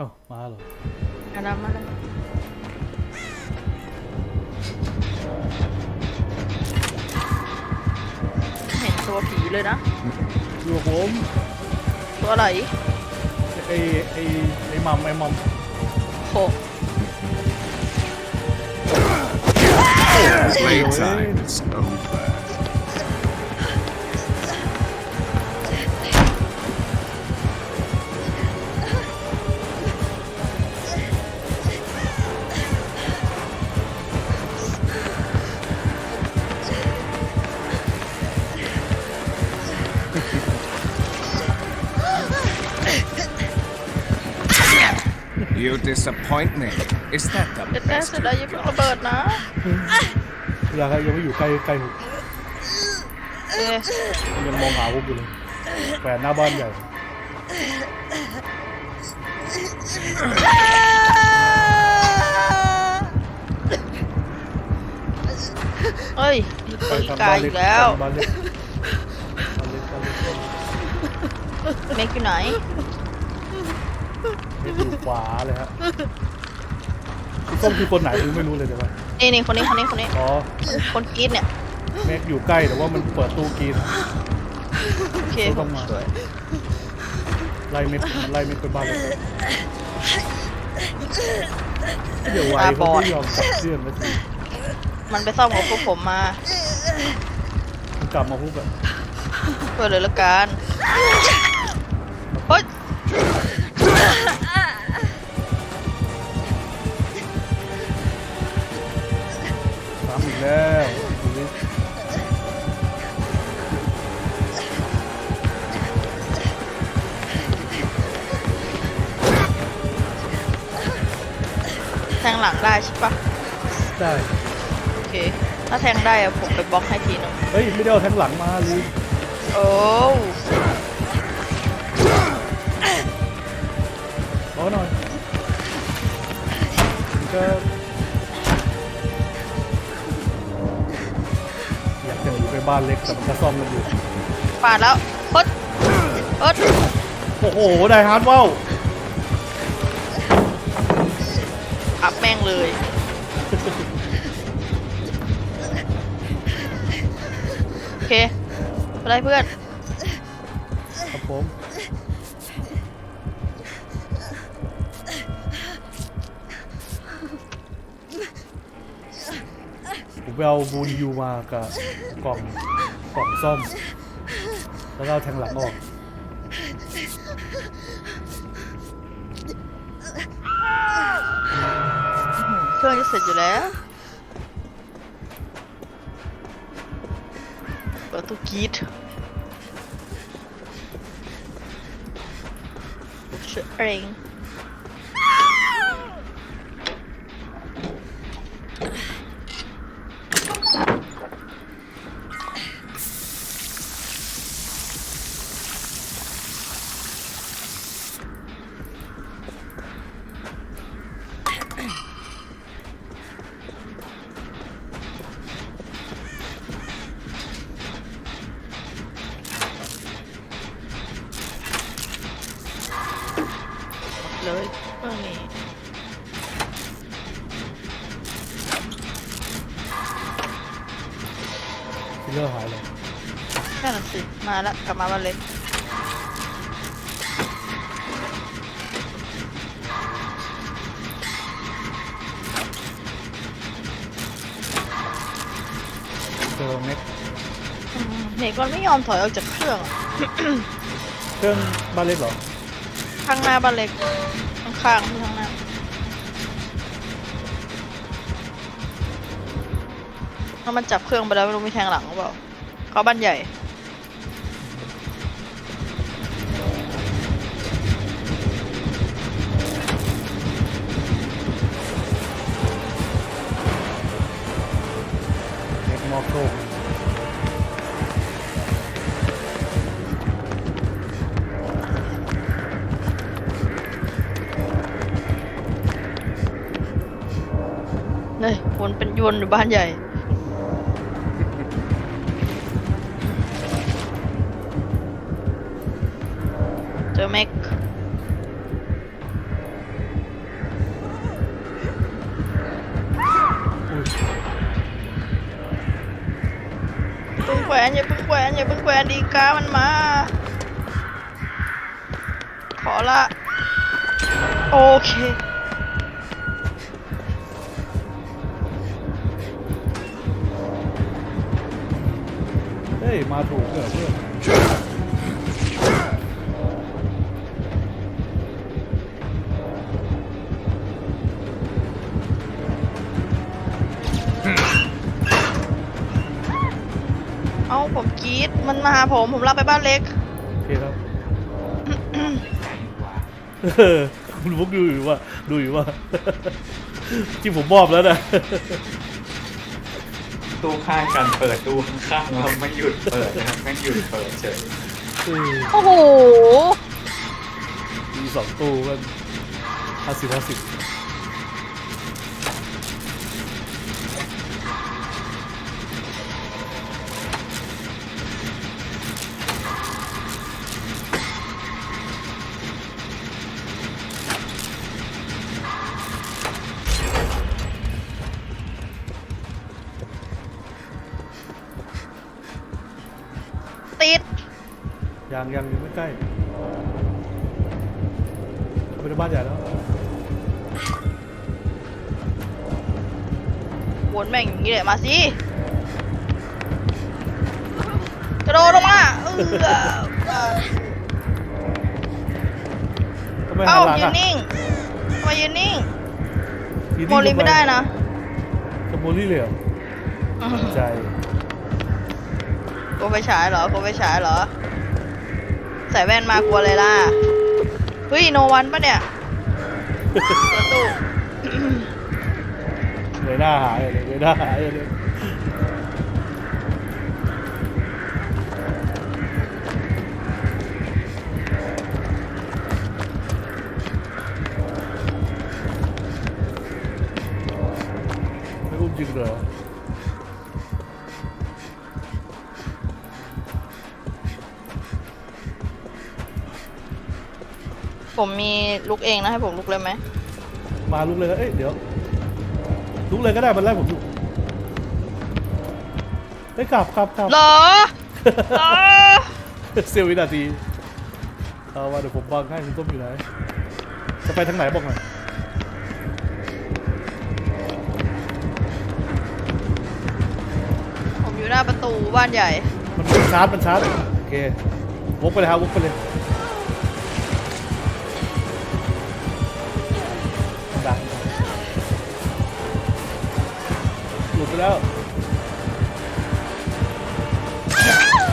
อ้ามาเหรออันนั้นมาแล้วเห็นตัวผีเลยนะอยู่กับผมตัวอะไรไอ้ไอ้ไอ้มัมไอ้มัมโห Playtime is over. 'You disappoint me. Is that the เด็ดแน่ best เสียดายอ you ยังเพิ่ง got? ระเบิดนะ อยากให้ยังไม่อยู่ใกล้ใกล้ผมเอ๊ะยังมองหาผมอยู่เลยแฝนหน้าบ้านใหญ่เฮ้ยมีปืนกายอีกแล้วบ้านเล็กบ้านเล็กบ้านเล็กบ้านเล็ก เมกอยู่ไหน เล็กอยู่ขวาเลยฮะพี่ส้มคือคนไหนคือไม่รู้เลยเดี๋ยวว่านี่นี่คนนี้คนนี้คนนี้ อ๋อคนกรีดเนี่ยเมฆอยู่ใกล้แต่ว่ามันเปิดตู้กรีนโอเคเขาผต้องมมาช่วยไล่เม็ดมันไล่เม็ดไปบ้านเลยเดี๋ยวไว้เขาไม่ยอมกลับเพื่อนมาทีมันไปซ่อมกับพวกผมมา มันกลับมาพูดแบบเพื่อเลยละกันเฮ้ย สามอีกแล้วดูดิแทงหลังได้ใช่ปะได้ โอเค ถ้าแทงได้อะผมไปบล็อกให้ทีนึงเฮ้ย ไม่ได้เอาแทงหลังมาลืม โอ้ บ้านเล็กแต่มันก็ซ่อมกันอยู่ปาดแล้วเฮ้ยเฮ้ยโอ้โหได้ฮาร์ดว้าวอัพแม่งเลย โอเคไปได้เพื่อน ไปเอาบูนยูมากับกล่องกล่องซ่อม แล้วก็เอาแทงหลังออกเครื่องจะเสร็จอยู่แล้วเปิดตู้กรีดเชื่อเอง เลยเครื่องนี้คิลเลอร์หายเลยแค่นั้นสิมาแล้วกลับมาบ้านเล็กเจอเม็กอืมเน็กมันไม่ยอมถอยออกจากเครื่องอะ เครื่องบ้านเล็กเหรอ ข้างหน้าบ้านเล็ก ข้างๆที่ข้างหน้าแล้วมันจับเครื่องไปแล้วไม่รู้มีแทงหลังหรือเปล่าเขาบ้านใหญ่ นบ้านใหญ่ เจอแม็กพึ่งแขวนอย่าพึ่งแขวนอย่าพึ่งแขวนดีกามันมา ขอละ โอเค ย มาถูกเหรอเพื่อนเอ้าผมกรีดมันมาหาผมผมรับไปบ้านเล็ก โอเคครับเออคุณพุกดูอยู่ว่า ดูอยู่ว่า ที่ผมมอบแล้วนะ ตู้ข้างกันเปิดตู้ข้างๆแล้วไม่หยุดเปิดนะครับไม่หยุดเปิดเฉยเออโอ้โห มีสองตู้ก็ห้าสิบห้าสิบ เข้าไปในบ้านใหญ่แล้ววนแม่งอย่างนี้เลยมาสิกระโดดลงมาเออทำไมหัเอ้านหลังยืนอะนิ่งทำไมายืนนิ่งยืนโมลีไม่ได้นะกับโมลี่เลยเหรอใจกลัวไฟฉายเหรอกลัวไฟฉายเหรอ ใส่แว่นมากลัวเลยล่ะเฮ้ยโนวันปะเนี่ยเปิด ตู้เลยหน้าหายเลยเลยหน้าหายเลยจริงเหรอ ผมมีลุกเองนะ ให้ผมลุกเลยไหมมาลุกเลยนะเอ้ยเดี๋ยวลุกเลยก็ได้มันไล่ผมอยู่เฮ้ยกลับกลับกลับ เหรอ เหรอเสี้ยววินาทีเอาว่าเดี๋ยวผมบังให้คุณต้มอยู่ไหนจะไปทางไหนบอกหน่อยผมอยู่หน้าประตูบ้านใหญ่ มันมันชาร์จมันชาร์จโอเควกไปเลยครับวกไปเลย หลุดไปแล้ว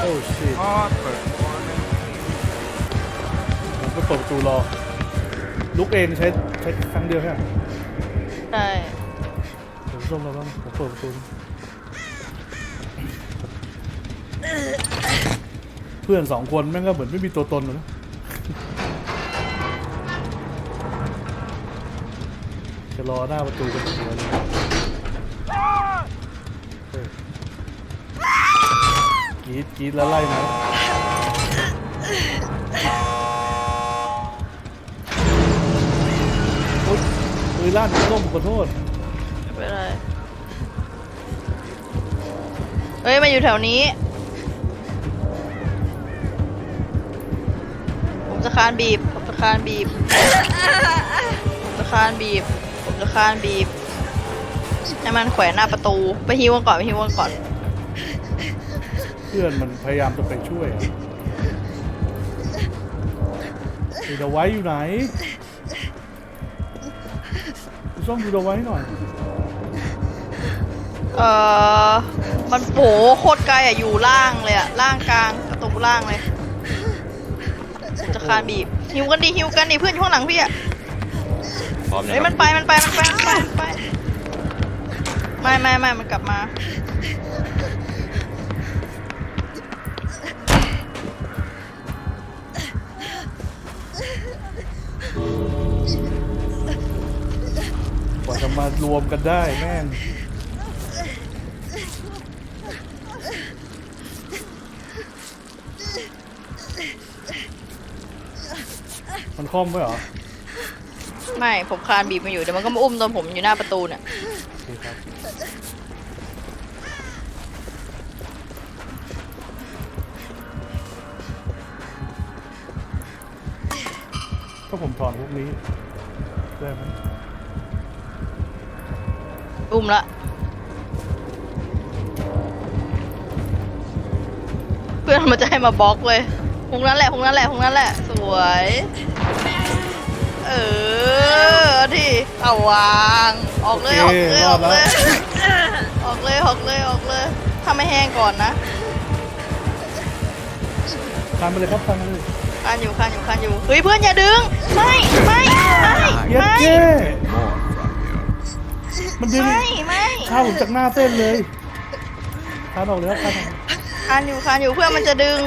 โอ้ชิต Harper, warning. ผมก็เปิดประตูรอ ลุกเองใช้ใช้ครั้งเดียวแค่ใช่ผมส้มเราบ้างผมเปิดประตูเพื่อนสองคนแม่งก็เหมือนไม่มีตัวตนเลยนะจะรอหน้าประตูกันอย่างเดียวเลยเฮ้ย กรีดกรีดแล้วไล่นะโอ๊ยเอ้ยล่านส้มขอโทษไม่เป็นไรเฮ้ยมาอยู่แถวนี้ ผมจะคานบีบ ผมจะคานบีบ ผมจะคานบีบ ผมจะคานบีบ ให้มันแขวนหน้าประตู ไปฮิวกันก่อน ไปฮิวกันก่อน เพื่อนมันพยายามจะไปช่วยอะไอ้เดาไว้อยู่ไหนคุณส้มดูเดาไว้หน่อย เอ่อมันโผโคตรไกลอะอยู่ล่างเลยอะล่างกลางประตูล่างเลยผมจะคานบีบฮิวกันดิฮิวกันดิเพื่อนอยู่ข้างหลังพี่อะพร้อมนะเฮ้ยคมัรับนไปมันไปมันไปมันไปมันไปไม่ไม่ไม่มันกลับมา กว่าจะมารวมกันได้แม่งมันคล่อมไว้เหรอ ไม่ ผมคานบีบมาอยู่เดี๋ยวมันก็มาอุ้มตอนผมอยู่หน้าประตูเนี่ยาผมถอนพวกนี้ได้ไหมอุ้มละเพื่อนมันจะให้มาบล็อกเลยพงนั้นแหละพงนั้นแหละพงนั้นแหละ สวย เออเอาดิเอาวาง ออกเลยออกเลยออกเลยออกเลยออกเลยออกเลยถ้าไม่แห้งก่อนนะทานไปเลยครับทานไปเลยคานอยู่คานอยู่คานอยู่เฮ้ยเพื่อนอย่าดึง ไม่ไม่ไม่เย็ดไม่เจ้ More from you. มันดึงไม่ไม่ข้าผมจากหน้าเส้นเลยทานออกเลยครับทานออกคานอยู่คานอยู่เพื่อนมันจะดึง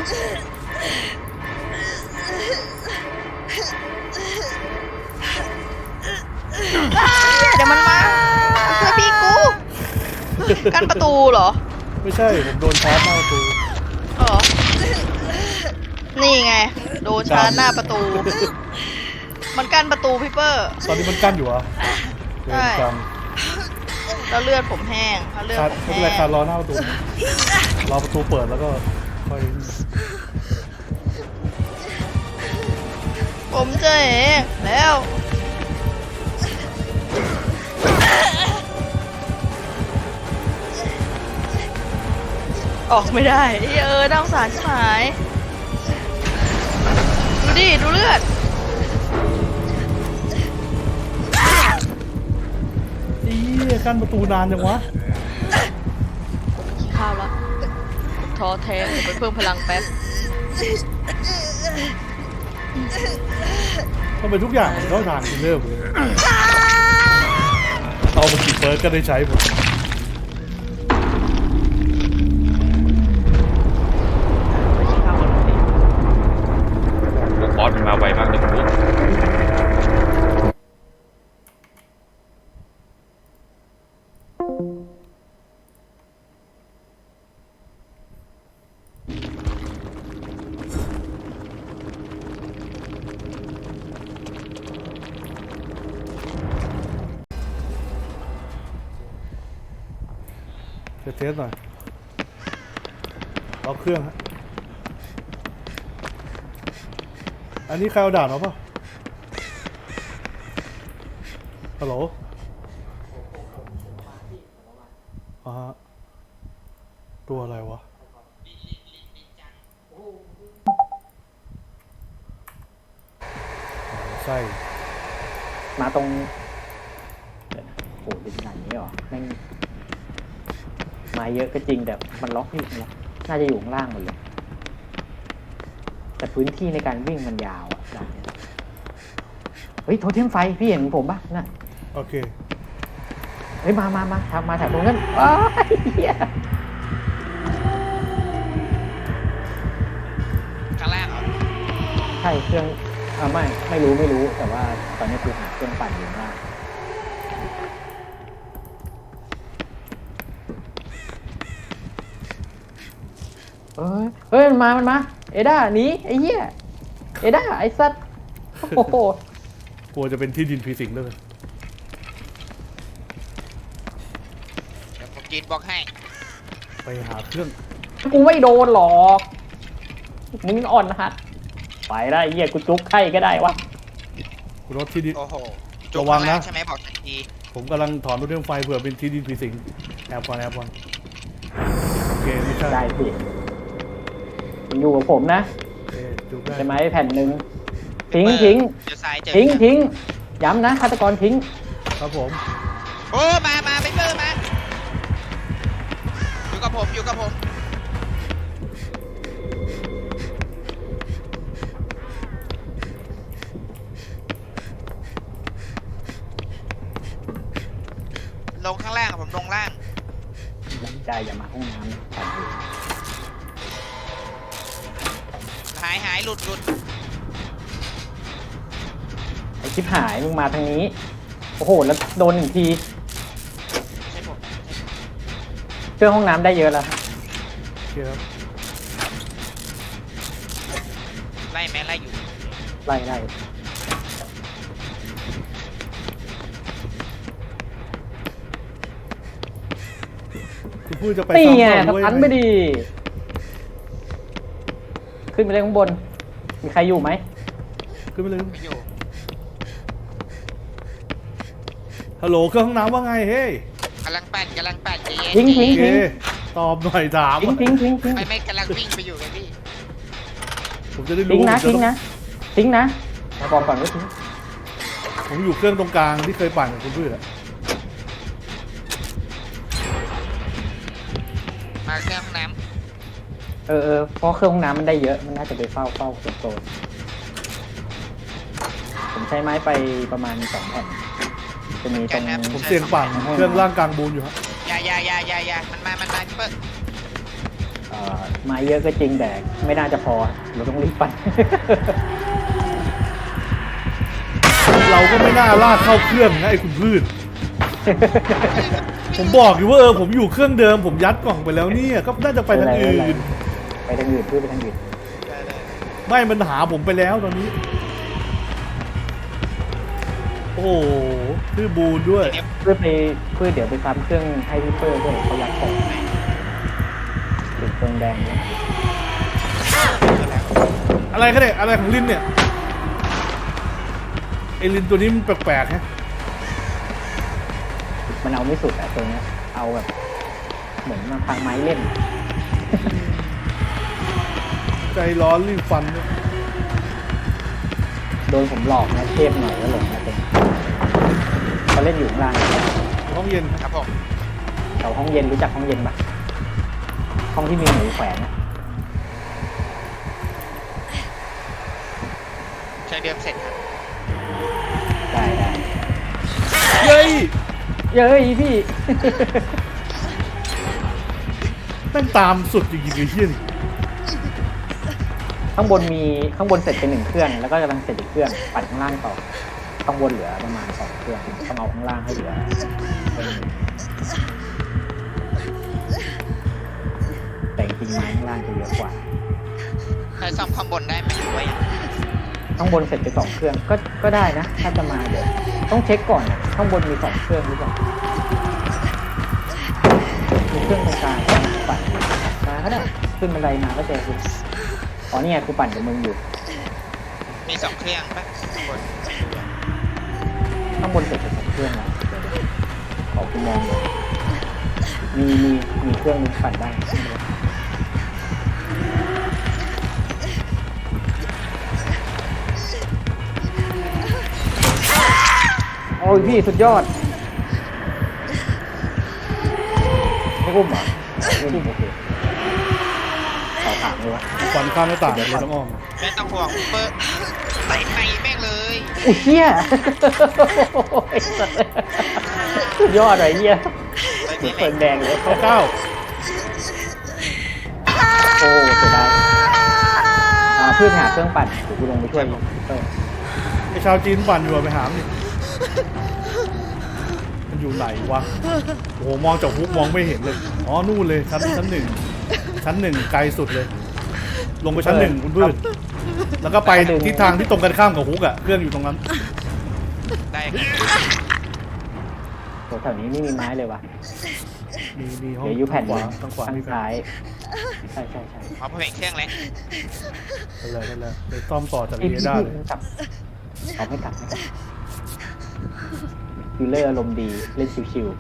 เดี๋ยวมันมาเพื่อพี่กูกันประตูเหรอ ไม่ใช่ ผมโดนชาร์จหน้าประตูเหรอนี่ไง โดนชาร์จหน้าประตู มันกั้นประตูพี่เปอร์ ตอนนี้มันกั้นอยู่เหรอะเวใช่รกรรมแล้วเลือดผมแห้งถ้าเลือดคาดผมไม่แห้เป็นไรงคาดรอหน้าประตูรอประตูเปิดแล้วก็ค่อยผมเจอเองแล้ว ออกไม่ได้เออน่าสงสารชิบหาย ดูดิ ดูเลือด อีกั้นประตูนานจังวะกินข้าวแล้วท้อแท้ผมไปเพิ่มพลังแป๊บทำไมทุกอย่างมันเข้าทางคิลเลอร์หมดเลยเอามากี่เฟิร์สก็ได้ใช้หมด ทสหน่อยเอาเครื่องฮะอันนี้ใครเอาด่านมาปะฮัลโหลอ่าฮะตัวอะไรวะใช่มาตรงเดี๋ยวนะโอ้ดินด่านนี้เหรอแม่ง มาเยอะก็จริงแต่มันล็อกอยู่นะน่าจะอยู่ข้างล่างหมดเลย แต่พื้นที่ในการวิ่งมันยาวอะด่านเนี้ยเฮ้ยโทเทมไฟพี่เห็นผมปะน่ะโอเค เฮ้ยมามามาทำมาแถวตรงนั้นอ้าวเหี้ยข้างล่างเหรอใช่เครื่องอ่าไม่ไม่รู้ไม่รู้แต่ว่าตอนนี้คือหาเครื่องปั่นอยู่ข้างล่าง เอ้ยเฮ้ยมันมา มันมา เอด้าหนีไอ้เหี้ย เอด้าไอ้สัตว์โอ้โหกลัวจะเป็นที่ดินผีสิงเลยเดี๋ยวผมยืนบล็อกให้ ไปหาเครื่องกูไม่โดนหรอก มึงอ่อนฮัด ไปได้ไอ้เหี้ยกูจุกไข่ก็ได้วะ รถที่ดิน โอ้โหระวังนะ ข้าล่าใช่ไหมบอกทันทีผมกำลังถอนรถเรื่องไฟเผื่อเป็นที่ดินผีสิงแอบก่อนแอบก่อนโอเคไม่ใช่ได้สิมึง อยู่กับผมนะโอเคจุกได้ใช่ไหมแผ่นหนึ่งทิ้งเปิดทิ้งเจอซ้ายเจอทิ้งเจอทิ้งย้ำนะฆาตกรทิ้ง ครับผมโอ้มามาไปเพิ่มมาอยู่กับผมอยู่กับผมลงข้างล่างอะผมลงล่างย้ำใจอย่ามาห้องน้ำนะปั่นอยู่หายหายหลุดหลุดไอชิบหายมึงมาทางนี้ โอ้โห แล้วโดนหนึ่งทีใช่ผมเครื่องห้องน้ำได้เยอะแล้วโอเคครับไล่แม่ไล่อยู่ไล่ไล่คุณพูดจะไปนี่ไงซ้ำสต่อด้วยตันไปดี ขึ้นไปเล่นข้างบน มีใครอยู่ไหมขึ้นไปเลยไม่อยู่ฮัลโหลเครื่องห้องน้ำว่าไงเฮ้ยกำลังปั่นกำลังปั่นเย็นทิ้งทิ้งเอทิ้งตอบหน่อยถามทิ้งทิ้งทิ้งทิ้งไม่ไม่กำลังวิ่งไปอยู่ไงพี่ผมจะได้รู้ทิ้งนะผมจทิ้งนะทิ้งนะมาบอกก่อนว่าทิ้ง ผมอยู่เครื่องตรงกลางที่เคยปั่นกับคุณพี่แหละ เออเออเพราะเครื่องห้องน้ำมันได้เยอะ มันน่าจะไปเฝ้าเฝ้าโซนโซนผมใช้ไม้ไปประมาณสองแผ่นจะมีตรงผมเสี่ยงปั่นเครื่องล่างกลางบูนอยู่ครับำอยาอยาอยาอยาอยามันมามันมาพี่เปิ้ลเอ่อไม้เยอะก็จริงแต่ไม่น่าจะพอเราต้องรีบปั่น เราก็ไม่น่าลากเข้าเครื่องนะไอ้คุณพืช ผมบอกอยู่ว่าเออผมอยู่เครื่องเดิม ผมยัดกล่องไปแล้วเนี่ยก็น่าจะไปทางอื่น ไปทางอื่นพูดไปทางอื่นไม่มันหาผมไปแล้วตอนนี้ โอ้โหชื่อบูนด้วย เพื่อไปเพื่อเดี๋ยวไปซ้ำเครื่องให้พี่เปิ้ลด้วยเขายัดของติดเครื่องแดงด้วยอะไรกันเนี่ยอะไรของลินเนี่ยไอ้ลินตัวนี้มันแปลกๆฮะมันเอาไม่สุดอะตัวเนี้ยเอาแบบ เหมือนมาพังไม้เล่น ใจร้อนรีบฟันด้วยโดนผมหลอกนะเทพหน่อยก็หลงนะเต็งเขาเล่นอยู่ข้างล่างห้องเย็นครับผมแถวห้องเย็นรู้จักห้องเย็นปะห้องที่มีหมูแขวนอะใช้เดิมเสร็จครับได้ได้เย้ยเย้ยพี่ แม่งตามสุดจริงๆไอ้เหี้ยนี่ ข้างบนมีข้างบนเสร็จไปหนึ่งเครื่อง แล้วก็กำลังเสร็จอีกเครื่องปั่นข้างล่างต่อข้างบนเหลือประมาณสองเครื่องต้องเอาข้างล่างให้เหลือเครื่องหนึ่งแต่จริงๆไม้ข้างล่างจะเยอะกว่าใช้ซ่อมข้างบนได้ไหมหรือว่ายังข้างบนเสร็จไปสองเครื่องก็ก็ได้นะ ถ้าจะมาเดี๋ยวต้องเช็คก่อนอะข้างบนมีสองเครื่องหรือเปล่ามีเครื่องตรงกลางปั่นอยู่มาก็ได้ขึ้นบันไดมาก็เจอคุณ อ๋อนี่ไงกูปั่นกับมึงอยู่ มีสองเครื่องปะข้างบนข้างบนเสร็จไปสองเครื่องแล้วเดี๋ยวเดี๋ยวขอคุณมองหน่อยมีมีมีเครื่องนึงปั่นได้ไม่เป็นไรโอ้ยพี่สุดยอดไม่กุ้มเหรอไม่กุ้มโอเค ต่อถามเลยวะฟันข้ามหน้าต่างเลยต้องอ้อมไม่ต้องห่วงพี่เปิ้ลใส่ในแม่งเลยอุ้ยเหี้ยสุดยอดเลยเหี้ยใส่เหมือนในเปิดแดงเลยเข้าเก้าโอ้เสียดายอ่าเพื่อนหาเครื่องปั่นเดี๋ยวกูลงไปช่วยมึงเออไอชาวจีนปั่นอยู่อะไปหามดิมันอยู่ไหนวะโอ้โหมองจากฮุกมองไม่เห็นเลย อ๋อ นู่นเลยชั้นชั้นหนึ่ง ชั้นหนึ่งไกลสุดเลย ลงไปชั้นหนึ่งคุณพืชแล้วก็ไปทิศทางที่ตรงกันข้ามกับฮุกอะเครื่องอยู่ตรงนั้น ได้ครับโหแถวนี้ไม่มีไม้เลยวะมีมีห้องเดี๋ยวอยูแผ่นขวาหนึ่งทางขวาทางมีแผ่นซ้ายใช่ใช่ใช่เอาพอเป็นเครื่องแล้วนั่นแหละนั่นแหละเดี๋ยวซ่อมต่อจากไอ้นี้พี่ได้พี่เลยมันกลับเอาไม่กลับไม่กลับคิลเลอร์อารมณ์ดีเล่นชิวๆ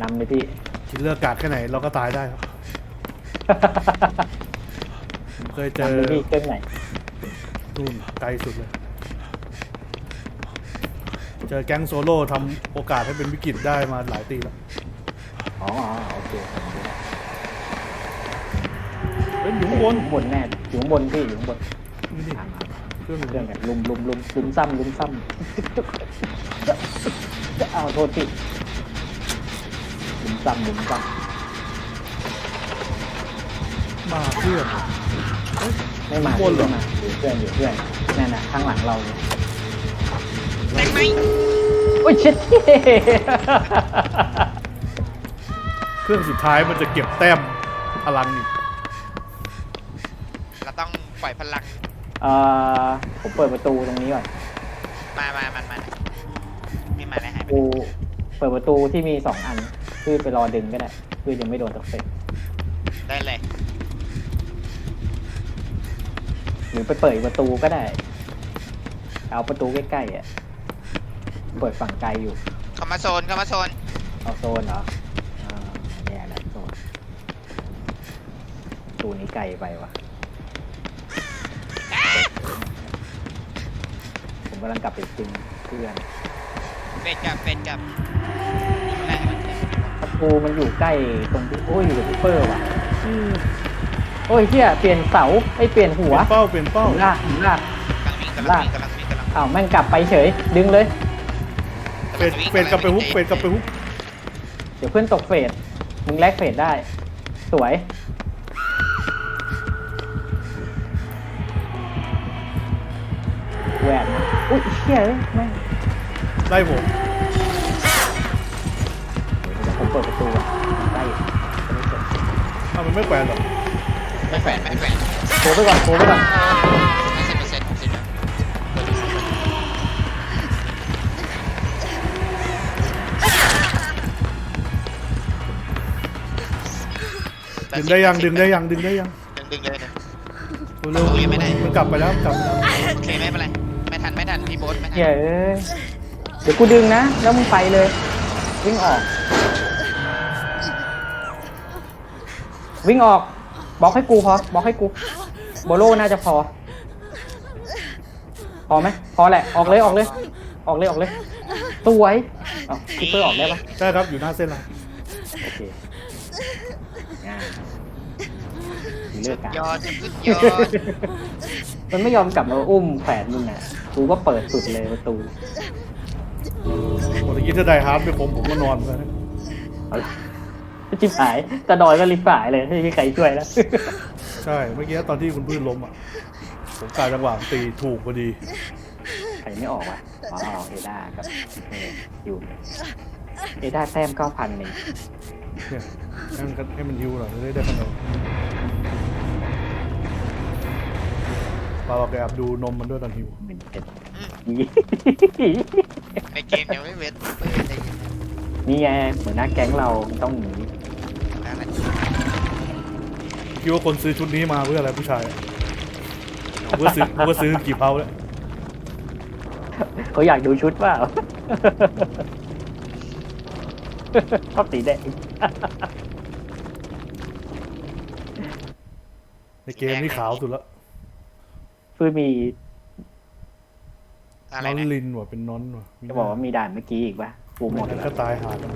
นำเลยพี่ คิดเลือกกาดแค่ไหนเราก็ตายได้ครับผมเคยเจนำอเลยพี่เครื่องไหนนู่นไกลสุดเลย เจอแก๊งโซโล่ทำโอกาสให้เป็นวิกฤตได้มาหลายตีแล้วอ๋ออ๋อโอเคเฮ้ยอยู่ข้างบนอยู่ข้างบนแน่อยู่ข้างบนพี่อยู่ข้างบนนี่ดิอ่ามาเครื่องหนึ่งเรื่องกันลุมลุมลุมลุมซ้ำลุมซ้ำเอาโทษพี่ลุ มซ้ำลุมซ้มาเครื่องำไม่มาบนเหรอ ไม่มาอยู่เพื่อนอยู่เพื่อนนั่นน่ะข้างหลังเราเนี่ยได้ไหมโอ้ยเช็ดเครื่องสุดท้ายมันจะเก็บแต้มพลังอีกเราต้องปล่อยพลังเอ่อผมเปิดประตูตรงนี้ก่อนมามามันมาไม่มาแล้วหายไปกูเปิดประตูที่มีสองอัน คือไปรอดึงก็ได้ คือยังไม่โดนตกเสร็จได้เลยหรือไปเปิดอีกประตูก็ได้ เอาประตูใกล้ๆอะ เปิดฝั่งไกลอยู่ เข้ามาโซนเข้ามาโซน เอาโซนเหรออ่าแย่แล้วโซนตูนี้ไกลไปวะผมกำลังกลับไปกินเพื่อน เป็ดกับเป็ดกับแร กประตูมันอยู่ใกล้ตรงที่โอ้ยอยู่กับซูเปอร์ว่ะอืมโอ้ยเฮียเปลี่ยนเสาไอ้ยเปลี่ยนเปหัลี่วยนเป้าเปลี่ยนเป้าหัวลากหัวลาก กำลังวิ่งกำลังวิ่งกำลังวิ่งกำลังอ้าวแม่งกลับไปเฉย ดึงเลยเฟดเฟดกลับไปฮุกเฟดกลับไปฮุกเดี๋ยวเพื่อนตกเฟสมึงแลกเฟสได้ สวย แหวนนะอุ้ยเชี่ยเอ้ยแม่งไล่ผม ปิดประตูอะได้อยู่อ้าวมันไม่แขวนหรอกไม่แฝงไม่แฝงโผล่ไปก่อนโผล่ไปก่อนห้าสิบเปอร์เซ็นต์หกสิบแล้วดึงได้ยังดึงได้ยังดึงได้ยังดึงดึงเลยนะ เร็วประตูยังไม่ได้ๆมันกลับไปแล้วมันกลับไปแล้วโอเคไม่เป็นไร ไม่ทันไม่ทันพี่โบ๊ทไม่ทันเชี่ยเอ้ยเดี๋ยวกูดึงนะ แล้วมึงไปเลย วิ่งออก วิ่งออกบล็อกให้กูพอบล็อกให้กูโบโลน่าจะพอ พอไหมพอแหละออกเลยออกเลย ออกเลยออกเลยสวยอ๋อคิปเปอร์ออกได้ปะใช่ครับอยู่หน้าเส้นแล้วโอเคง่ายมีเลือกกันยอดสุดยอด มันไม่ยอมกลับมาอุ้มแฝดมึงอะ กูก็เปิดสุดเลยประตูโอ้ตะกี้ถ้าได้ฮาร์ดไปผมผมก็นอนไปแล้วเอาละ จิบหายตะดอยก็รีบหายเลยไม่มีใครช่วยแล้วใช่เมื่อกี้ตอนที่คุณพืชล้มอะผมกาจังหวะตีถูกพอดีใครไม่ออกวะอ๋อเอด้ากับเออยู่เอด้าแต้มเก้าพันเองเนี่ยให้มันให้มันฮิวหน่อยจะได้ได้คะแนนปาเราไปแอบดูนมมันด้วยตอนฮิวหนึ่งเจ็ดในเกมยังไม่เว้นเปิดในเกมนี่ไงเหมือนหน้าแก๊งเราต้องหนี ดว่าคนซื้อชุดนี้มาเพื่ออะไรผู้ชายอะผมก็ซื้อผมก็ซื้อกี่เพาแล้วเขาอยากดูชุดเปล่าชอบสีแดงในเกมนี่ขาวสุดละคือมีอะไรน้อนนะลินว่ะเป็นน้อนว่ะจะบอกว่ามีด่านเมื่อกี้อีกปะกูหมดไม่งั้นแล้ก็วตายหากัน